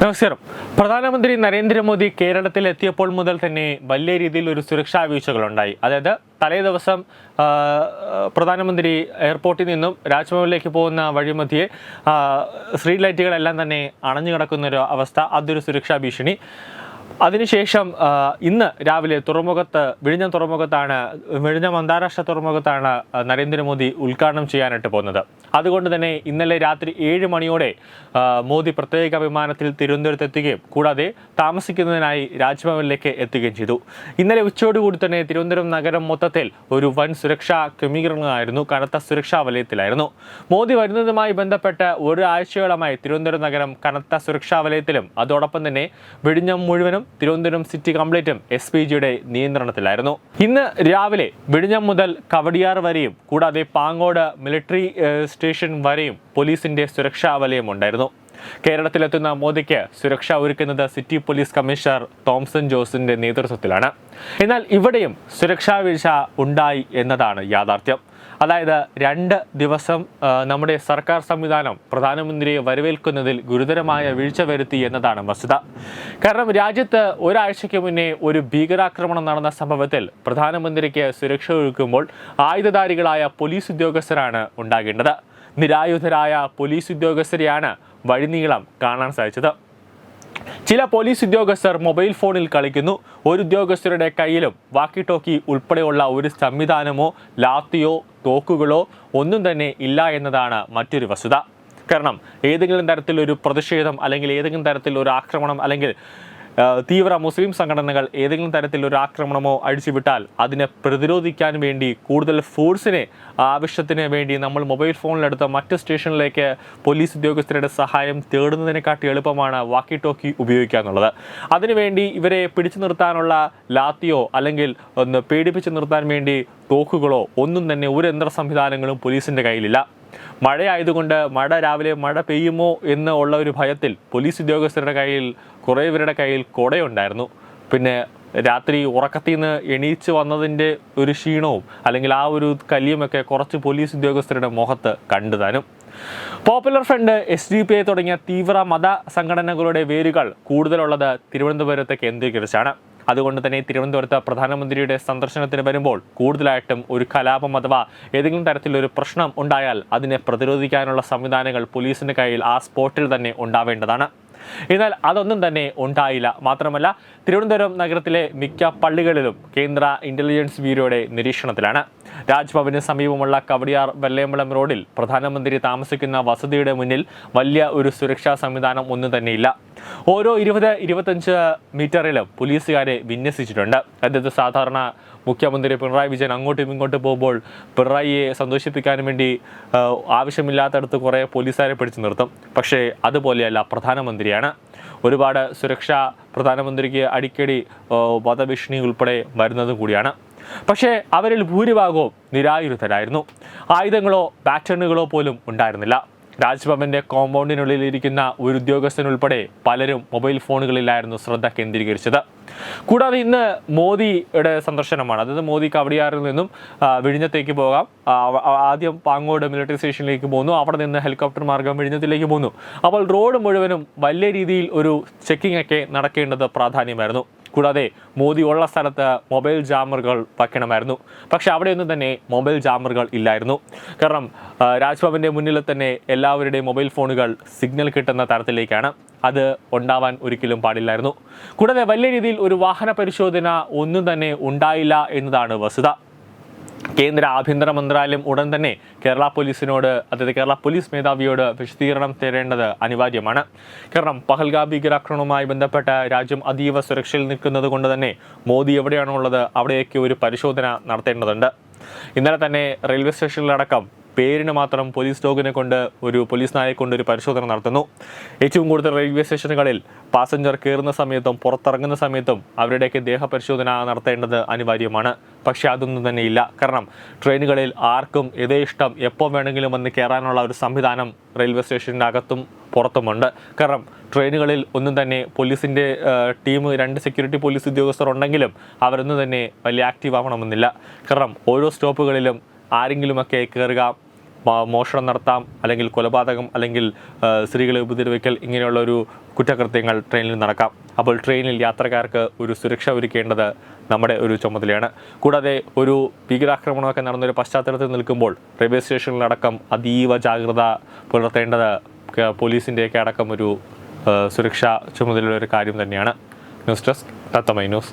നമസ്കാരം. പ്രധാനമന്ത്രി നരേന്ദ്രമോദി കേരളത്തിൽ എത്തിയപ്പോൾ മുതൽ തന്നെ വലിയ രീതിയിൽ ഒരു സുരക്ഷാ വീഴ്ചകളുണ്ടായി. അതായത് തലേ ദിവസം പ്രധാനമന്ത്രി എയർപോർട്ടിൽ നിന്നും രാജ്ഭവനിലേക്ക് പോകുന്ന വഴിമധ്യേ സ്ട്രീറ്റ് ലൈറ്റുകളെല്ലാം തന്നെ അണഞ്ഞു കിടക്കുന്നൊരു അവസ്ഥ. അതൊരു സുരക്ഷാ ഭീഷണി. അതിനുശേഷം ഇന്ന് രാവിലെ തുറമുഖത്ത് വിഴിഞ്ഞം തുറമുഖത്താണ് വിഴിഞ്ഞം അന്താരാഷ്ട്ര തുറമുഖത്താണ് നരേന്ദ്രമോദി ഉദ്ഘാടനം ചെയ്യാനായിട്ട് പോകുന്നത്. അതുകൊണ്ട് തന്നെ ഇന്നലെ രാത്രി ഏഴ് മണിയോടെ മോദി പ്രത്യേക വിമാനത്തിൽ തിരുവനന്തപുരത്ത് എത്തുകയും കൂടാതെ താമസിക്കുന്നതിനായി രാജ്ഭവനിലേക്ക് എത്തുകയും ചെയ്തു. ഇന്നലെ ഉച്ചയോടുകൂടി തന്നെ തിരുവനന്തപുരം നഗരം മൊത്തത്തിൽ ഒരു വൻ സുരക്ഷാ ക്രമീകരണമായിരുന്നു. കനത്ത സുരക്ഷാ വലയത്തിലായിരുന്നു. മോദി വരുന്നതുമായി ബന്ധപ്പെട്ട് ഒരാഴ്ചയോളമായി തിരുവനന്തപുരം നഗരം കനത്ത സുരക്ഷാ വലയത്തിലും അതോടൊപ്പം തന്നെ വെടിഞ്ഞം മുഴുവനും തിരുവനന്തപുരം സിറ്റി കംപ്ലീറ്റും എസ് പി ജിയുടെ നിയന്ത്രണത്തിലായിരുന്നു. ഇന്ന് രാവിലെ വിഴിഞ്ഞം മുതൽ കവടിയാർ വരെയും കൂടാതെ പാങ്ങോട് മിലിറ്ററി സ്റ്റേഷൻ വരെയും പോലീസിന്റെ സുരക്ഷാ വലയം ഉണ്ടായിരുന്നു. കേരളത്തിലെത്തുന്ന മോദിക്ക് സുരക്ഷ ഒരുക്കുന്നത് സിറ്റി പോലീസ് കമ്മീഷണർ തോംസൺ ജോസിന്റെ നേതൃത്വത്തിലാണ്. എന്നാൽ ഇവിടെയും സുരക്ഷാ വീഴ്ച ഉണ്ടായി എന്നതാണ് യാഥാർത്ഥ്യം. അതായത് രണ്ട് ദിവസം നമ്മുടെ സർക്കാർ സംവിധാനം പ്രധാനമന്ത്രിയെ വരവേൽക്കുന്നതിൽ ഗുരുതരമായ വീഴ്ച വരുത്തി എന്നതാണ് വസ്തുത. കാരണം രാജ്യത്ത് ഒരാഴ്ചയ്ക്ക് മുന്നേ ഒരു ഭീകരാക്രമണം നടന്ന സംഭവത്തിൽ പ്രധാനമന്ത്രിക്ക് സുരക്ഷ ഒരുക്കുമ്പോൾ ആയുധധാരികളായ പോലീസ് ഉദ്യോഗസ്ഥരാണ് ഉണ്ടാകേണ്ടത്. നിരായുധരായ പോലീസ് ഉദ്യോഗസ്ഥരെയാണ് വഴിനീളം കാണാൻ സാധിച്ചത്. ചില പോലീസ് ഉദ്യോഗസ്ഥർ മൊബൈൽ ഫോണിൽ കളിക്കുന്നു. ഒരു ഉദ്യോഗസ്ഥരുടെ കയ്യിലും വാക്കി ടോക്കി ഉൾപ്പെടെയുള്ള ഒരു സംവിധാനമോ ലാത്തിയോ തോക്കുകളോ ഒന്നും തന്നെ ഇല്ല എന്നതാണ് മറ്റൊരു വസ്തുത. കാരണം ഏതെങ്കിലും തരത്തിലൊരു പ്രതിഷേധം അല്ലെങ്കിൽ ഏതെങ്കിലും തരത്തിലൊരു ആക്രമണം അല്ലെങ്കിൽ തീവ്ര മുസ്ലിം സംഘടനകൾ ഏതെങ്കിലും തരത്തിൽ ഒരു ആക്രമണമോ അഴിച്ചുവിട്ടാൽ അതിനെ പ്രതിരോധിക്കാൻ വേണ്ടി കൂടുതൽ ഫോഴ്സിനെ ആവശ്യത്തിന് വേണ്ടി നമ്മൾ മൊബൈൽ ഫോണിലെടുത്ത മറ്റ് സ്റ്റേഷനിലേക്ക് പോലീസ് ഉദ്യോഗസ്ഥരുടെ സഹായം തേടുന്നതിനെക്കാട്ടി എളുപ്പമാണ് വാക്കി ടോക്കി ഉപയോഗിക്കുക എന്നുള്ളത്. അതിനുവേണ്ടി ഇവരെ പിടിച്ചു നിർത്താനുള്ള ലാത്തിയോ അല്ലെങ്കിൽ ഒന്ന് പേടിപ്പിച്ച് നിർത്താൻ വേണ്ടി തോക്കുകളോ ഒന്നും തന്നെ ഒരു യന്ത്ര സംവിധാനങ്ങളും പോലീസിന്റെ കയ്യിലില്ല. മഴയായതുകൊണ്ട് മഴ രാവിലെ മഴ പെയ്യുമോ എന്ന് ഉള്ള ഒരു ഭയത്തിൽ പോലീസ് ഉദ്യോഗസ്ഥരുടെ കയ്യിൽ കുറേ പേരുടെ കയ്യിൽ കുടയുണ്ടായിരുന്നു. പിന്നെ രാത്രി ഉറക്കത്തിൽ നിന്ന് എണീച്ച് വന്നതിന്റെ ഒരു ക്ഷീണവും അല്ലെങ്കിൽ ആ ഒരു കല്യുമൊക്കെ കുറച്ച് പോലീസ് ഉദ്യോഗസ്ഥരുടെ മുഖത്ത് കണ്ടുതാനും popular front S D P I തുടങ്ങിയ തീവ്ര മത സംഘടനകളുടെ വേരുകൾ കൂടുതലുള്ളത് തിരുവനന്തപുരത്തെ കേന്ദ്രീകരിച്ചാണ്. അതുകൊണ്ട് തന്നെ തിരുവനന്തപുരത്ത് പ്രധാനമന്ത്രിയുടെ സന്ദർശനത്തിന് വരുമ്പോൾ കൂടുതലായിട്ടും ഒരു കലാപം അഥവാ ഏതെങ്കിലും തരത്തിലൊരു പ്രശ്നം ഉണ്ടായാൽ അതിനെ പ്രതിരോധിക്കാനുള്ള സംവിധാനങ്ങൾ പോലീസിന്റെ കയ്യിൽ ആ സ്പോട്ടിൽ തന്നെ ഉണ്ടാവേണ്ടതാണ്. എന്നാൽ അതൊന്നും തന്നെ ഉണ്ടായില്ല. മാത്രമല്ല തിരുവനന്തപുരം നഗരത്തിലെ മിക്ക പള്ളികളിലും കേന്ദ്ര ഇന്റലിജൻസ് ബ്യൂറോയുടെ നിരീക്ഷണത്തിലാണ്. രാജ്ഭവന് സമീപമുള്ള കവടിയാർ വെള്ളയമ്പലം റോഡിൽ പ്രധാനമന്ത്രി താമസിക്കുന്ന വസതിയുടെ മുന്നിൽ വലിയ ഒരു സുരക്ഷാ സംവിധാനം ഒന്നും തന്നെയില്ല. ഓരോ ഇരുപത് ഇരുപത്തഞ്ച് മീറ്ററിലും പോലീസുകാരെ വിന്യസിച്ചിട്ടുണ്ട്. അതായത് സാധാരണ മുഖ്യമന്ത്രി പിണറായി വിജയൻ അങ്ങോട്ടും ഇങ്ങോട്ടും പോകുമ്പോൾ പിണറായിയെ സന്തോഷിപ്പിക്കാൻ വേണ്ടി ആവശ്യമില്ലാത്തടത്ത് കുറേ പോലീസുകാരെ പിടിച്ചു നിർത്തും. പക്ഷേ അതുപോലെയല്ല പ്രധാനമന്ത്രിയാണ്. ഒരുപാട് സുരക്ഷ പ്രധാനമന്ത്രിക്ക് അടിക്കടി വധഭീഷണി ഉൾപ്പെടെ വരുന്നതും കൂടിയാണ്. പക്ഷേ അവരിൽ ഭൂരിഭാഗവും നിരായുധരായിരുന്നു. ആയുധങ്ങളോ പാറ്റേണുകളോ പോലും ഉണ്ടായിരുന്നില്ല. രാജ്ഭവന്റെ കോമ്പൗണ്ടിനുള്ളിൽ ഇരിക്കുന്ന ഒരു ഉദ്യോഗസ്ഥനുൾപ്പെടെ പലരും മൊബൈൽ ഫോണുകളിലായിരുന്നു ശ്രദ്ധ കേന്ദ്രീകരിച്ചത്. കൂടാതെ ഇന്ന് മോദിയുടെ സന്ദർശനമാണ്. അതായത് മോദി കവടിയാറിൽ നിന്നും വിഴിഞ്ഞത്തേക്ക് പോകാം. ആദ്യം പാങ്ങോട് മിലിറ്ററി സ്റ്റേഷനിലേക്ക് പോന്നു. അവിടെ നിന്ന് ഹെലികോപ്റ്റർ മാർഗം വിഴിഞ്ഞത്തിലേക്ക് പോന്നു. അപ്പോൾ റോഡ് മുഴുവനും വലിയ രീതിയിൽ ഒരു ചെക്കിംഗ് ഒക്കെ നടക്കേണ്ടത് പ്രാധാന്യമായിരുന്നു. കൂടാതെ മോദി ഉള്ള സ്ഥലത്ത് മൊബൈൽ ജാമറുകൾ വയ്ക്കണമായിരുന്നു. പക്ഷെ അവിടെയൊന്നും തന്നെ മൊബൈൽ ജാമറുകൾ ഇല്ലായിരുന്നു. കാരണം രാജ്ഭവന്റെ മുന്നിൽ തന്നെ എല്ലാവരുടെയും മൊബൈൽ ഫോണുകൾ സിഗ്നൽ കിട്ടുന്ന തരത്തിലേക്കാണ് അത് ഉണ്ടാവാൻ ഒരിക്കലും പാടില്ലായിരുന്നു. കൂടാതെ വലിയ രീതിയിൽ ഒരു വാഹന പരിശോധന ഒന്നും തന്നെ ഉണ്ടായില്ല എന്നതാണ് വസ്തുത. കേന്ദ്ര ആഭ്യന്തര മന്ത്രാലയം ഉടൻ തന്നെ കേരള പോലീസിനോട് അതായത് കേരള പോലീസ് മേധാവിയോട് വിശദീകരണം തേടേണ്ടത് അനിവാര്യമാണ്. കാരണം പഹൽഗാ ഭീകരാക്രമണവുമായി ബന്ധപ്പെട്ട രാജ്യം അതീവ സുരക്ഷയിൽ നിൽക്കുന്നത് കൊണ്ട് തന്നെ മോദി എവിടെയാണോ ഉള്ളത് അവിടെയൊക്കെ ഒരു പരിശോധന നടത്തേണ്ടതുണ്ട്. ഇന്നലെ തന്നെ റെയിൽവേ സ്റ്റേഷനിലടക്കം പേരിന് മാത്രം പോലീസ് ഡോഗിനെ കൊണ്ട് ഒരു പോലീസ് നായെ കൊണ്ട് ഒരു പരിശോധന നടത്തുന്നു. ഏറ്റവും കൂടുതൽ റെയിൽവേ സ്റ്റേഷനുകളിൽ പാസഞ്ചർ കയറുന്ന സമയത്തും പുറത്തിറങ്ങുന്ന സമയത്തും അവരുടെയൊക്കെ ദേഹപരിശോധന നടത്തേണ്ടത് അനിവാര്യമാണ്. പക്ഷേ അതൊന്നും തന്നെ ഇല്ല കാരണം ട്രെയിനുകളിൽ ആർക്കും യഥേഷ്ടം എപ്പോൾ വേണമെങ്കിലും വന്ന് കയറാനുള്ള ഒരു സംവിധാനം റെയിൽവേ സ്റ്റേഷന്റെ അകത്തും പുറത്തുമുണ്ട്. കാരണം ട്രെയിനുകളിൽ ഒന്നും തന്നെ പോലീസിന്റെ ടീം രണ്ട് സെക്യൂരിറ്റി പോലീസ് ഉദ്യോഗസ്ഥർ ഉണ്ടെങ്കിലും അവരൊന്നും തന്നെ വലിയ ആക്റ്റീവ് ആവണമെന്നില്ല. കാരണം ഓരോ സ്റ്റോപ്പുകളിലും ആരെങ്കിലുമൊക്കെ കയറുക മോഷണം നടത്താം അല്ലെങ്കിൽ കൊലപാതകം അല്ലെങ്കിൽ സ്ത്രീകളെ ഉപദ്രവിക്കൽ ഇങ്ങനെയുള്ള ഒരു കുറ്റകൃത്യങ്ങൾ ട്രെയിനിൽ നടക്കാം. അപ്പോൾ ട്രെയിനിൽ യാത്രക്കാർക്ക് ഒരു സുരക്ഷ ഒരുക്കേണ്ടത് നമ്മുടെ ഒരു ചുമതലയാണ്. കൂടാതെ ഒരു ഭീകരാക്രമണമൊക്കെ നടന്നൊരു പശ്ചാത്തലത്തിൽ നിൽക്കുമ്പോൾ റെയിൽവേ സ്റ്റേഷനിലടക്കം അതീവ ജാഗ്രത പുലർത്തേണ്ടത് പോലീസിന്റെയൊക്കെ അടക്കം ഒരു സുരക്ഷാ ചുമതലയുള്ള ഒരു കാര്യം തന്നെയാണ്. News desk തത്തമൈ news.